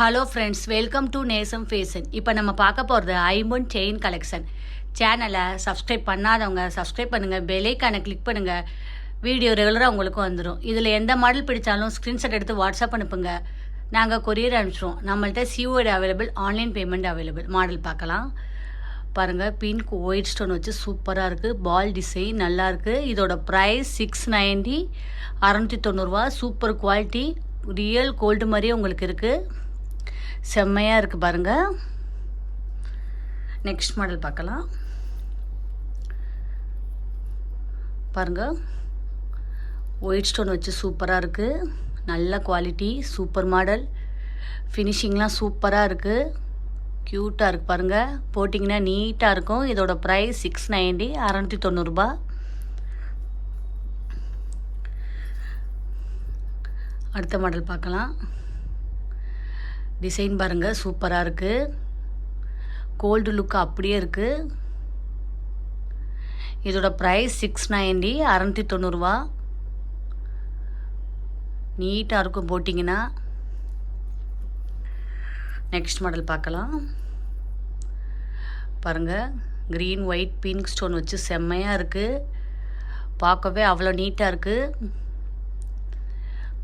Hello friends welcome to Nesam fashion இப்போ நம்ம பார்க்க போகிறது ஐம்பொன் செயின் கலெக்ஷன் சேனலை சப்ஸ்கிரைப் பண்ணாதவங்க சப்ஸ்கிரைப் பண்ணுங்கள் பெலைக்கானை கிளிக் பண்ணுங்கள் வீடியோ ரெகுலராக உங்களுக்கு வந்துடும் இதில் எந்த மாடல் பிடிச்சாலும் ஸ்க்ரீன்ஷாட் எடுத்து வாட்ஸ்அப் அனுப்புங்க. நாங்கள் கொரியர் அனுப்பிச்சிடுவோம் நம்மள்ட்ட COD available online payment available model பார்க்கலாம். பாருங்கள் பிங்க் ஒயிட் ஸ்டோன் வச்சு சூப்பராக இருக்குது பால் டிசைன் நல்லாயிருக்கு இதோட ப்ரைஸ் சிக்ஸ் நைன்டி அறநூற்றி தொண்ணூறுரூவா சூப்பர் குவாலிட்டி ரியல் கோல்டு மாதிரியே உங்களுக்கு இருக்குது செம்மையாக இருக்குது பாருங்கள் நெக்ஸ்ட் மாடல் பார்க்கலாம். பாருங்கள் ஒயிட் ஸ்டோன் வச்சு சூப்பராக இருக்குது நல்ல குவாலிட்டி சூப்பர் மாடல் ஃபினிஷிங்லாம் சூப்பராக இருக்குது க்யூட்டாக இருக்குது பாருங்கள் போட்டிங்கன்னா நீட்டாக இருக்கும். இதோட ப்ரைஸ் சிக்ஸ் நைன்டி அறநூற்றி தொண்ணூறுரூபா அடுத்த மாடல் பார்க்கலாம். டிசைன் பாருங்கள் சூப்பராக இருக்குது கோல்டு லுக்கு அப்படியே இருக்குது இதோட ப்ரைஸ் சிக்ஸ் நைன்டி அறநூற்றி தொண்ணூறுரூவா நீட்டாக இருக்கும் போட்டிங்கன்னா. நெக்ஸ்ட் மாடல் பார்க்கலாம். பாருங்கள் க்ரீன் ஒயிட் பிங்க் ஸ்டோன் வச்சு செம்மையாக இருக்குது பார்க்கவே அவ்வளோ நீட்டாக இருக்குது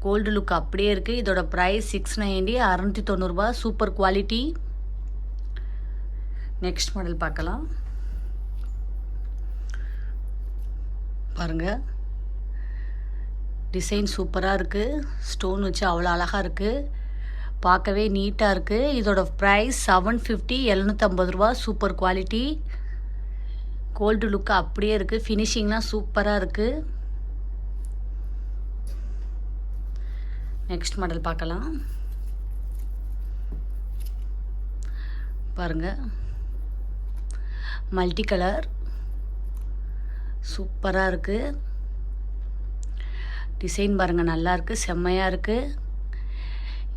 கோல்டு லுக் அப்படியே இருக்குது இதோட ப்ரைஸ் சிக்ஸ் நைன்டி அறநூற்றி தொண்ணூறுபா சூப்பர் குவாலிட்டி நெக்ஸ்ட் மாடல் பார்க்கலாம். பாருங்கள் டிசைன் சூப்பராக இருக்குது ஸ்டோன் வச்சு அவ்வளோ அழகாக இருக்குது பார்க்கவே நீட்டாக இருக்குது இதோட ப்ரைஸ் செவன் ஃபிஃப்டி எழுநூற்றம்பது ரூபா. சூப்பர் குவாலிட்டி கோல்டு லுக்கு அப்படியே இருக்குது ஃபினிஷிங்லாம் சூப்பராக இருக்குது நெக்ஸ்ட் மாடல் பார்க்கலாம். பாருங்கள் மல்டி கலர் சூப்பராக இருக்குது டிசைன் பாருங்கள் நல்லாயிருக்கு செம்மையாக இருக்குது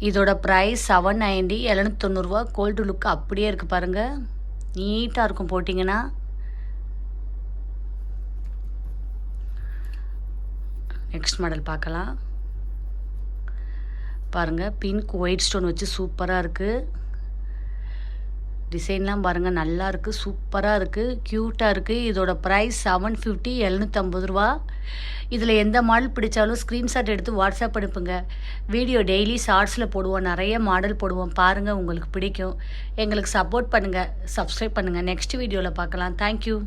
இதோட ப்ரைஸ் செவன் நைன்டி எழுநூற்றி தொண்ணூறுரூவா கோல்டு லுக்கு அப்படியே இருக்குது பாருங்கள் நீட்டாக இருக்கும் போட்டிங்கன்னா. நெக்ஸ்ட் மாடல் பார்க்கலாம். பாருங்கள் பிங்க் ஒயிட் ஸ்டோன் வச்சு சூப்பராக இருக்குது டிசைன்லாம் பாருங்கள் நல்லா இருக்குது சூப்பராக இருக்குது க்யூட்டாக இருக்குது இதோட ப்ரைஸ் செவன் ஃபிஃப்டி எழுநூற்றம்பது ரூபா. இதில் எந்த மாடல் பிடிச்சாலும் ஸ்க்ரீன்ஷாட் எடுத்து வாட்ஸ்அப் அனுப்புங்க. வீடியோ டெய்லி ஷார்ட்ஸில் போடுவோம் நிறைய மாடல் போடுவோம். பாருங்கள் உங்களுக்கு பிடிக்கும். எங்களுக்கு சப்போர்ட் பண்ணுங்கள் சப்ஸ்கிரைப் பண்ணுங்கள் நெக்ஸ்ட் வீடியோவில் பார்க்கலாம். தேங்க்யூ